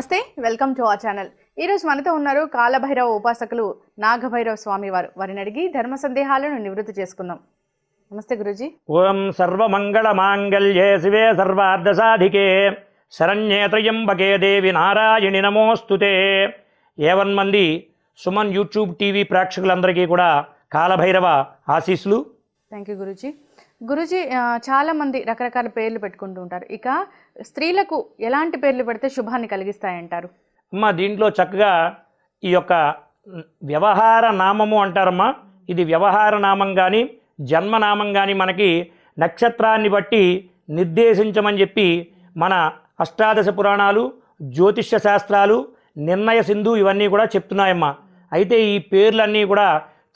నమస్తే welcome to our channel. ఈరోజు మనతో ఉన్నారు కాలభైరవ ఉపాసకులు నాగభైరవ స్వామి వారు వారిని అడిగి ధర్మ సందేహాలను నివృత్తి చేసుకుందాం. నమస్తే గురుజీ. ఓం సర్వమంగళమాంగళ్యే శివే సర్వార్ధసాధికే. శరణ్యే త్రయంబకే దేవి నారాయణి నమోస్తుతే ఏవన్ మంది సుమన్ యూట్యూబ్ టీవీ ప్రేక్షకులందరికీ కూడా కాలభైరవ ఆశీస్సులు. Thank you Guruji. గురుజీ ఆ, చాలా మంది రకరకాల పేర్లు పెట్టుకుంటూ ఉంటారు. ఇక స్త్రీలకు ఎలాంటి పేర్లు పెడితే శుభాన్ని కలిగిస్తాయంటారు? అమ్మ దీంట్లో చక్కగా ఈ యొక్క వ్యవహార నామము అంటారమ్మా. ఇది వ్యవహార నామం కానీ జన్మనామం కానీ మనకి నక్షత్రాన్ని బట్టి నిర్దేశించమని చెప్పి మన అష్టాదశ పురాణాలు జ్యోతిష్య శాస్త్రాలు నిర్ణయ సింధు ఇవన్నీ కూడా చెప్తున్నాయమ్మా. అయితే ఈ పేర్లన్నీ కూడా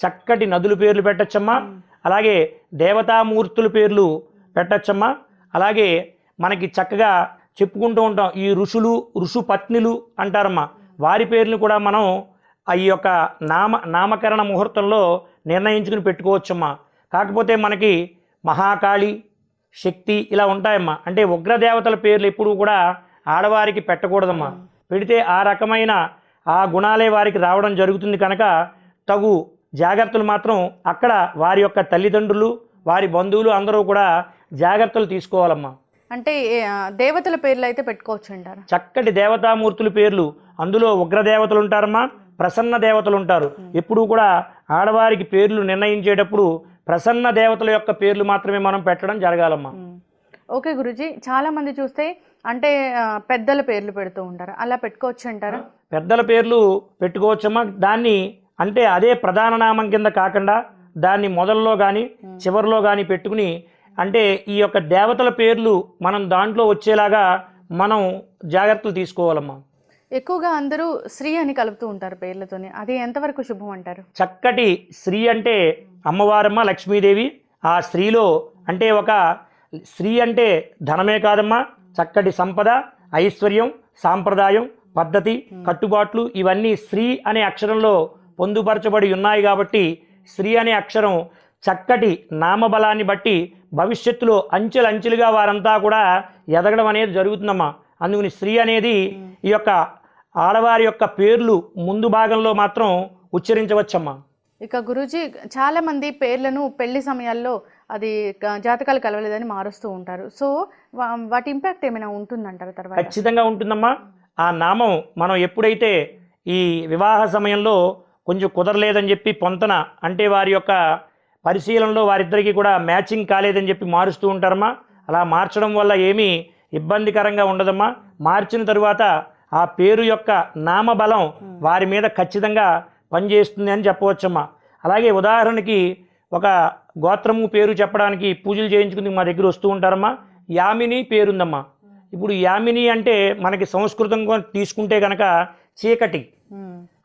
చక్కటి నదుల పేర్లు పెట్టచ్చమ్మా. అలాగే దేవతామూర్తుల పేర్లు పెట్టచ్చమ్మా. అలాగే మనకి చక్కగా చెప్పుకుంటూ ఉంటాం ఈ ఋషులు ఋషు పత్నులు అంటారమ్మా. వారి పేర్లు కూడా మనం ఆ ఈ యొక్క నామ నామకరణ ముహూర్తంలో నిర్ణయించుకుని పెట్టుకోవచ్చమ్మా. కాకపోతే మనకి మహాకాళి శక్తి ఇలా ఉంటాయమ్మా. అంటే ఉగ్రదేవతల పేర్లు ఎప్పుడూ కూడా ఆడవారికి పెట్టకూడదమ్మా. పెడితే ఆ రకమైన ఆ గుణాలే వారికి రావడం జరుగుతుంది కనుక తగు జాగ్రత్తలు మాత్రం అక్కడ వారి యొక్క తల్లిదండ్రులు వారి బంధువులు అందరూ కూడా జాగ్రత్తలు తీసుకోవాలమ్మా. అంటే దేవతల పేర్లు అయితే పెట్టుకోవచ్చు అంటారా చక్కటి దేవతామూర్తుల పేర్లు అందులో ఉగ్రదేవతలు ఉంటారమ్మా ప్రసన్న దేవతలు ఉంటారు. ఎప్పుడూ కూడా ఆడవారికి పేర్లు నిర్ణయించేటప్పుడు ప్రసన్న దేవతల యొక్క పేర్లు మాత్రమే మనం పెట్టడం జరగాలమ్మా. మ్మ్. ఓకే గురుజీ చాలా మంది చూస్తే అంటే పెద్దల పేర్లు పెడుతూ ఉంటారు. అలా పెట్టుకోవచ్చు అంటారా పెద్దల పేర్లు పెట్టుకోవచ్చమ్మా. దాన్ని అంటే అదే ప్రధాన నామం కింద కాకుండా దాన్ని మొదల్లో కానీ చివరిలో కానీ పెట్టుకుని అంటే ఈ యొక్క దేవతల పేర్లు మనం దాంట్లో వచ్చేలాగా మనం జాగ్రత్తలు తీసుకోవాలమ్మా. ఎక్కువగా అందరూ శ్రీ అని కలుపుతూ ఉంటారు పేర్లతోని. అది ఎంతవరకు శుభం అంటారు? చక్కటి స్త్రీ అంటే అమ్మవారమ్మ లక్ష్మీదేవి. ఆ స్త్రీలో అంటే ఒక స్త్రీ అంటే ధనమే కాదమ్మా. చక్కటి సంపద ఐశ్వర్యం సాంప్రదాయం పద్ధతి కట్టుబాట్లు ఇవన్నీ స్త్రీ అనే అక్షరంలో పొందుపరచబడి ఉన్నాయి కాబట్టి స్త్రీ అనే అక్షరం చక్కటి నామబలాన్ని బట్టి భవిష్యత్తులో అంచెలంచెలుగా వారంతా కూడా ఎదగడం అనేది జరుగుతుందమ్మా. అందుకని స్త్రీ అనేది ఈ యొక్క ఆడవారి యొక్క పేర్లు ముందు భాగంలో మాత్రం ఉచ్చరించవచ్చమ్మా. ఇక గురూజీ చాలా మంది పేర్లను పెళ్ళి సమయాల్లో అది జాతకాలు కలవలేదని మారుస్తూ ఉంటారు. సో వాటి ఇంపాక్ట్ ఏమైనా ఉంటుందంటారు తర్వాత? ఖచ్చితంగా ఉంటుందమ్మా. ఆ నామం మనం ఎప్పుడైతే ఈ వివాహ సమయంలో కొంచెం కుదరలేదని చెప్పి పొంతన అంటే వారి యొక్క పరిశీలనలో వారిద్దరికీ కూడా మ్యాచింగ్ కాలేదని చెప్పి మారుస్తూ ఉంటారమ్మా. అలా మార్చడం వల్ల ఏమీ ఇబ్బందికరంగా ఉండదమ్మా. మార్చిన తరువాత ఆ పేరు యొక్క నామబలం వారి మీద ఖచ్చితంగా పనిచేస్తుంది అని చెప్పవచ్చమ్మా. అలాగే ఉదాహరణకి ఒక గోత్రము పేరు చెప్పడానికి పూజలు చేయించుకుని మా దగ్గర వస్తూ ఉంటారమ్మా. యామిని పేరుందమ్మా. ఇప్పుడు యామిని అంటే మనకి సంస్కృతంగా తీసుకుంటే కనుక చీకటి.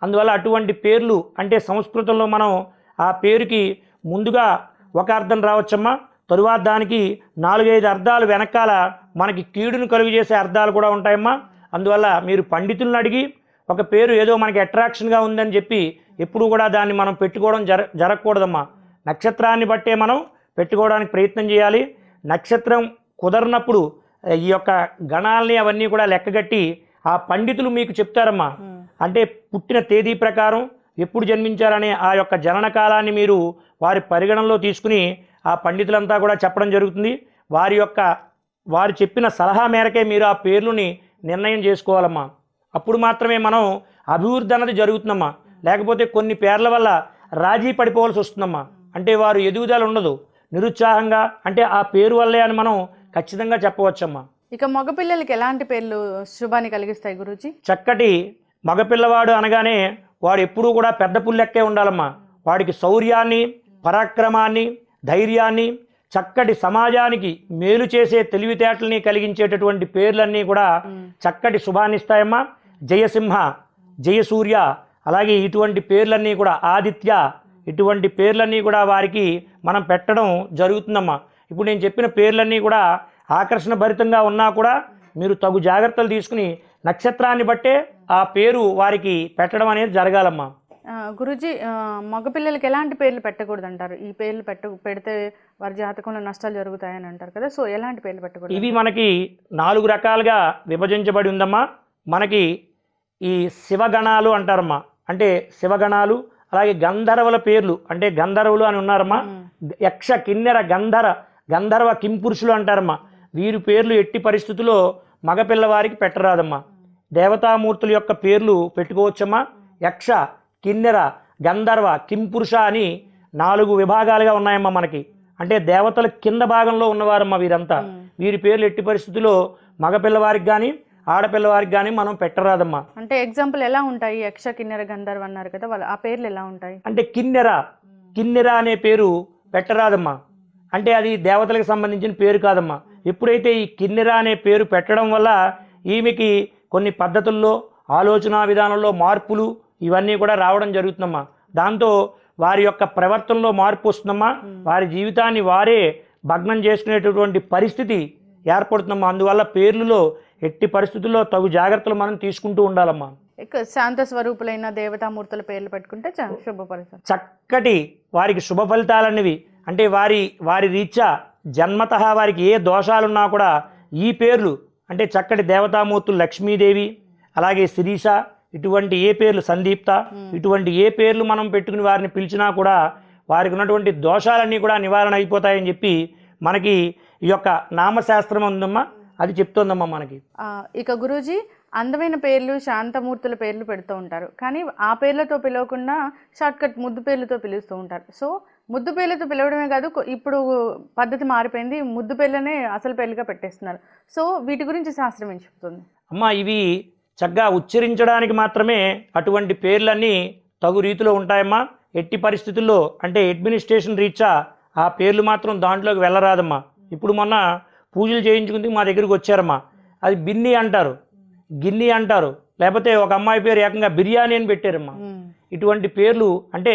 అందువల్ల అటువంటి పేర్లు అంటే సంస్కృతంలో మనం ఆ పేరుకి ముందుగా ఒక అర్థం రావచ్చమ్మా. తరువాత దానికి నాలుగైదు అర్థాలు వెనకాల మనకి కీడును కలుగు చేసే అర్థాలు కూడా ఉంటాయమ్మా. అందువల్ల మీరు పండితులను అడిగి ఒక పేరు ఏదో మనకి అట్రాక్షన్గా ఉందని చెప్పి ఎప్పుడు కూడా దాన్ని మనం పెట్టుకోవడం జర జరగకూడదమ్మా. నక్షత్రాన్ని బట్టే మనం పెట్టుకోవడానికి ప్రయత్నం చేయాలి. నక్షత్రం కుదరనప్పుడు ఈ యొక్క గణాలని అవన్నీ కూడా లెక్కగట్టి ఆ పండితులు మీకు చెప్తారమ్మా. అంటే పుట్టిన తేదీ ప్రకారం ఎప్పుడు జన్మించారనే ఆ యొక్క జనన కాలాన్ని మీరు వారి పరిగణనలో తీసుకుని ఆ పండితులంతా కూడా చెప్పడం జరుగుతుంది. వారి యొక్క వారు చెప్పిన సలహా మేరకే మీరు ఆ పేర్లుని నిర్ణయం చేసుకోవాలమ్మా. అప్పుడు మాత్రమే మనం అభివృద్ధి అన్నది జరుగుతుందమ్మా. లేకపోతే కొన్ని పేర్ల వల్ల రాజీ పడిపోవాల్సి వస్తుందమ్మా. అంటే వారు ఎదుగుదల ఉండదు. నిరుత్సాహంగా అంటే ఆ పేరు వల్లే అని మనం ఖచ్చితంగా చెప్పవచ్చమ్మా. ఇక మగపిల్లలకి ఎలాంటి పేర్లు శుభాన్ని కలిగిస్తాయి గురూజీ? చక్కటి మగపిల్లవాడు అనగానే వాడు ఎప్పుడూ కూడా పెద్ద పుల్లెక్కే ఉండాలమ్మా. వాడికి శౌర్యాన్ని పరాక్రమాన్ని ధైర్యాన్ని చక్కటి సమాజానికి మేలు చేసే తెలివితేటల్ని కలిగించేటటువంటి పేర్లన్నీ కూడా చక్కటి శుభాన్నిస్తాయమ్మా. జయసింహ జయసూర్య అలాగే ఇటువంటి పేర్లన్నీ కూడా ఆదిత్య ఇటువంటి పేర్లన్నీ కూడా వారికి మనం పెట్టడం జరుగుతుందమ్మా. ఇప్పుడు నేను చెప్పిన పేర్లన్నీ కూడా ఆకర్షణ భరితంగా ఉన్నా కూడా మీరు తగు జాగ్రత్తలు తీసుకుని నక్షత్రాన్ని బట్టే ఆ పేరు వారికి పెట్టడం అనేది జరగాలమ్మా. గురూజీ మగపిల్లలకి ఎలాంటి పేర్లు పెట్టకూడదు అంటారు ఈ పేర్లు పెట్ట పెడితే వారి జాతకంలో నష్టాలు జరుగుతాయని అంటారు కదా సో ఎలాంటి పేర్లు పెట్టకూడదు? ఇవి మనకి నాలుగు రకాలుగా విభజించబడి ఉందమ్మా. మనకి ఈ శివగణాలు అంటారమ్మా. అంటే శివగణాలు అలాగే గంధర్వుల పేర్లు అంటే గంధర్వులు అని ఉన్నారమ్మా. యక్ష కిన్నెర గంధర గంధర్వ కింపురుషులు అంటారమ్మా. వీరి పేర్లు ఎట్టి పరిస్థితుల్లో మగపిల్లవారికి పెట్టరాదమ్మా. దేవతామూర్తుల యొక్క పేర్లు పెట్టుకోవచ్చమ్మా. యక్ష కిన్నెర గంధర్వ కింపురుష అని నాలుగు విభాగాలుగా ఉన్నాయమ్మా మనకి. అంటే దేవతల కింద భాగంలో ఉన్నవారమ్మా వీరంతా. వీరి పేర్లు ఎట్టి పరిస్థితుల్లో మగపిల్లవారికి కానీ ఆడపిల్లవారికి కానీ మనం పెట్టరాదమ్మా. అంటే ఎగ్జాంపుల్ ఎలా ఉంటాయి? యక్ష కిన్నెర గంధర్వ అన్నారు కదా వాళ్ళ ఆ పేర్లు ఎలా ఉంటాయి? అంటే కిన్నెర కిన్నెర అనే పేరు పెట్టరాదమ్మా. అంటే అది దేవతలకు సంబంధించిన పేరు కాదమ్మా. ఎప్పుడైతే ఈ కిన్నెర అనే పేరు పెట్టడం వల్ల ఈమెకి కొన్ని పద్ధతుల్లో ఆలోచన విధానంలో మార్పులు ఇవన్నీ కూడా రావడం జరుగుతుందమ్మా. దాంతో వారి యొక్క ప్రవర్తనలో మార్పు వస్తుందమ్మా. వారి జీవితాన్ని వారే భగ్నం చేసుకునేటటువంటి పరిస్థితి ఏర్పడుతుందమ్మా. అందువల్ల పేర్లలో ఎట్టి పరిస్థితుల్లో తగు జాగ్రత్తలు మనం తీసుకుంటూ ఉండాలమ్మా. శాంత స్వరూపులైన దేవతామూర్తుల పేర్లు పెట్టుకుంటే చ- శుభపరుస్తారు చక్కటి వారికి శుభ ఫలితాలన్నవి. అంటే వారి వారి రీత్యా జన్మత వారికి ఏ దోషాలున్నా కూడా ఈ పేర్లు అంటే చక్కటి దేవతామూర్తులు లక్ష్మీదేవి అలాగే శిరీష ఇటువంటి ఏ పేర్లు సందీప్త ఇటువంటి ఏ పేర్లు మనం పెట్టుకుని వారిని పిలిచినా కూడా వారికి ఉన్నటువంటి దోషాలన్నీ కూడా నివారణ అయిపోతాయని చెప్పి మనకి ఈ యొక్క నామశాస్త్రం ఉందమ్మా. అది చెప్తోందమ్మా మనకి. ఇక గురూజీ అందమైన పేర్లు శాంతమూర్తుల పేర్లు పెడుతూ ఉంటారు. కానీ ఆ పేర్లతో పిలవకుండా షార్ట్కట్ ముద్దు పేర్లతో పిలుస్తూ ఉంటారు. సో ముద్దు పేర్లతో పిలవడమే కాదు ఇప్పుడు పద్ధతి మారిపోయింది. ముద్దు పేర్లనే అసలు పేర్లుగా పెట్టేస్తున్నారు. సో వీటి గురించి శాస్త్రం ఏం చెప్తుంది? అమ్మ ఇవి చక్కగా ఉచ్చరించడానికి మాత్రమే అటువంటి పేర్లన్నీ తగు రీతిలో ఉంటాయమ్మా. ఎట్టి పరిస్థితుల్లో అంటే అడ్మినిస్ట్రేషన్ రీత్యా ఆ పేర్లు మాత్రం దాంట్లోకి వెళ్ళరాదమ్మా. ఇప్పుడు మొన్న పూజలు చేయించుకుంది మా దగ్గరికి వచ్చారమ్మా. అది బిన్ని అంటారు. గిన్ని అంటారు. లేకపోతే ఒక అమ్మాయి పేరు ఏకంగా బిర్యానీ అని పెట్టారమ్మా. ఇటువంటి పేర్లు అంటే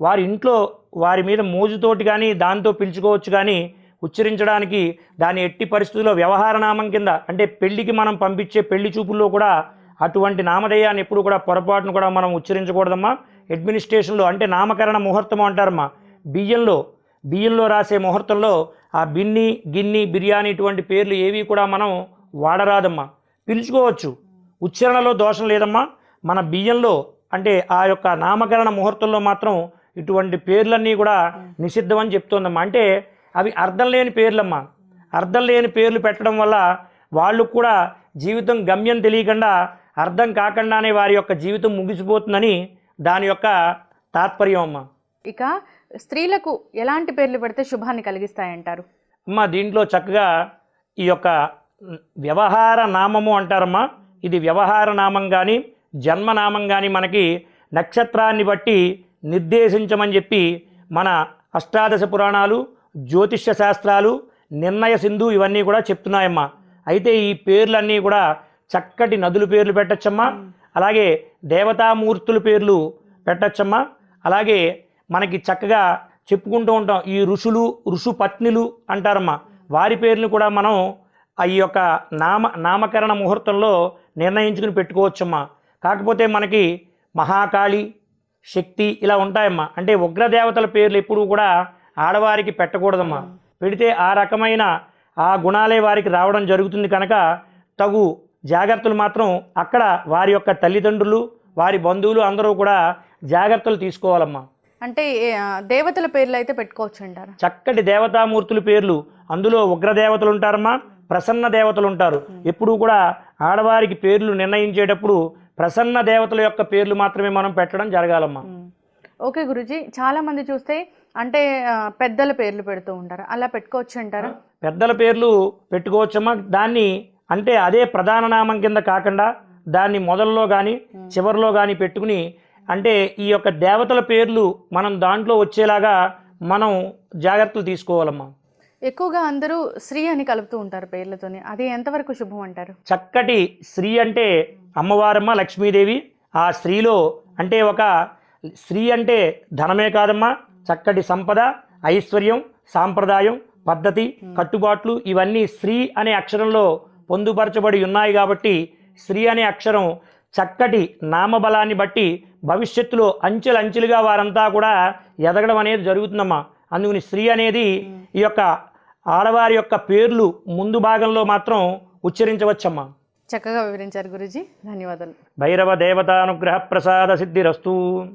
వారి ఇంట్లో వారి మీద మోజుతోటి కానీ దాంతో పిలుచుకోవచ్చు కానీ ఉచ్చరించడానికి దాని ఎట్టి పరిస్థితుల్లో వ్యవహార నామం కింద అంటే పెళ్ళికి మనం పంపించే పెళ్ళి చూపుల్లో కూడా అటువంటి నామధేయాన్ని ఎప్పుడు కూడా పొరపాటును కూడా మనం ఉచ్చరించకూడదమ్మా. అడ్మినిస్ట్రేషన్లో అంటే నామకరణ ముహూర్తం అంటారమ్మా. బియ్యంలో బియ్యంలో రాసే ముహూర్తంలో ఆ బిన్ని గిన్ని బిర్యానీ ఇటువంటి పేర్లు ఏవి కూడా మనం వాడరాదమ్మా. పిలుచుకోవచ్చు. ఉచ్చారణలో దోషం లేదమ్మా. మన బియ్యంలో అంటే ఆ యొక్క నామకరణ ముహూర్తంలో మాత్రం ఇటువంటి పేర్లన్నీ కూడా నిషిద్ధం అని చెప్తోందమ్మా. అంటే అవి అర్థం లేని పేర్లమ్మా. అర్థం లేని పేర్లు పెట్టడం వల్ల వాళ్ళు కూడా జీవితం గమ్యం తెలియకుండా అర్థం కాకుండానే వారి యొక్క జీవితం ముగిసిపోతుందని దాని యొక్క తాత్పర్యం అమ్మా. ఇక స్త్రీలకు ఎలాంటి పేర్లు పెడితే శుభాన్ని కలిగిస్తాయంటారు? అమ్మ దీంట్లో చక్కగా ఈ యొక్క వ్యవహార నామము అంటారమ్మా. ఇది వ్యవహార నామం కానీ జన్మనామం కానీ మనకి నక్షత్రాన్ని బట్టి నిర్దేశించమని చెప్పి మన అష్టాదశ పురాణాలు జ్యోతిష్య శాస్త్రాలు నిర్ణయ సింధు ఇవన్నీ కూడా చెప్తున్నాయమ్మా. అయితే ఈ పేర్లన్నీ కూడా చక్కటి నదుల పేర్లు పెట్టచ్చమ్మా. అలాగే దేవతామూర్తుల పేర్లు పెట్టచ్చమ్మా. అలాగే మనకి చక్కగా చెప్పుకుంటూ ఉంటాం. ఈ ఋషులు ఋషు పత్నులు అంటారమ్మా. వారి పేర్లు కూడా మనం ఈ యొక్క నామ నామకరణ ముహూర్తంలో నిర్ణయించుకుని పెట్టుకోవచ్చమ్మా. కాకపోతే మనకి మహాకాళి శక్తి ఇలా ఉంటాయమ్మా. అంటే ఉగ్రదేవతల పేర్లు ఎప్పుడూ కూడా ఆడవారికి పెట్టకూడదమ్మా. పెడితే ఆ రకమైన ఆ గుణాలే వారికి రావడం జరుగుతుంది కనుక తగు జాగ్రత్తలు మాత్రం అక్కడ వారి యొక్క తల్లిదండ్రులు వారి బంధువులు అందరూ కూడా జాగ్రత్తలు తీసుకోవాలమ్మా. అంటే దేవతల పేర్లు అయితే పెట్టుకోవచ్చు అంటారు చక్కటి దేవతామూర్తుల పేర్లు అందులో ఉగ్రదేవతలు ఉంటారమ్మా. ప్రసన్న దేవతలు ఉంటారు. ఎప్పుడూ కూడా ఆడవారికి పేర్లు నిర్ణయించేటప్పుడు ప్రసన్న దేవతల యొక్క పేర్లు మాత్రమే మనం పెట్టడం జరగాలమ్మా. ఓకే గురుజీ చాలా మంది చూస్తే అంటే పెద్దల పేర్లు పెడుతూ ఉంటారు. అలా పెట్టుకోవచ్చు అంటారా? పెద్దల పేర్లు పెట్టుకోవచ్చమ్మా. దాన్ని అంటే అదే ప్రధాన నామం కింద కాకుండా దాన్ని మొదల్లో కానీ చివరిలో కానీ పెట్టుకుని అంటే ఈ యొక్క దేవతల పేర్లు మనం దాంట్లో వచ్చేలాగా మనం జాగ్రత్తలు తీసుకోవాలమ్మా. ఎక్కువగా అందరూ శ్రీ అని కలుపుతూ ఉంటారు పేర్లతోని. అది ఎంతవరకు శుభం అంటారు? చక్కటి స్త్రీ అంటే అమ్మవారమ్మ లక్ష్మీదేవి. ఆ స్త్రీలో అంటే ఒక స్త్రీ అంటే ధనమే కాదమ్మా. చక్కటి సంపద ఐశ్వర్యం సాంప్రదాయం పద్ధతి కట్టుబాట్లు ఇవన్నీ స్త్రీ అనే అక్షరంలో పొందుపరచబడి ఉన్నాయి కాబట్టి స్త్రీ అనే అక్షరం చక్కటి నామబలాన్ని బట్టి భవిష్యత్తులో అంచెలంచెలుగా వారంతా కూడా ఎదగడం అనేది జరుగుతుందమ్మా. అందుకని స్త్రీ అనేది ఈ యొక్క ఆడవారి యొక్క పేర్లు ముందు భాగంలో మాత్రం ఉచ్చరించవచ్చమ్మా. చక్కగా వివరించారు గురుజీ. ధన్యవాదాలు. భైరవ దేవతానుగ్రహ ప్రసాద సిద్ధిరస్తు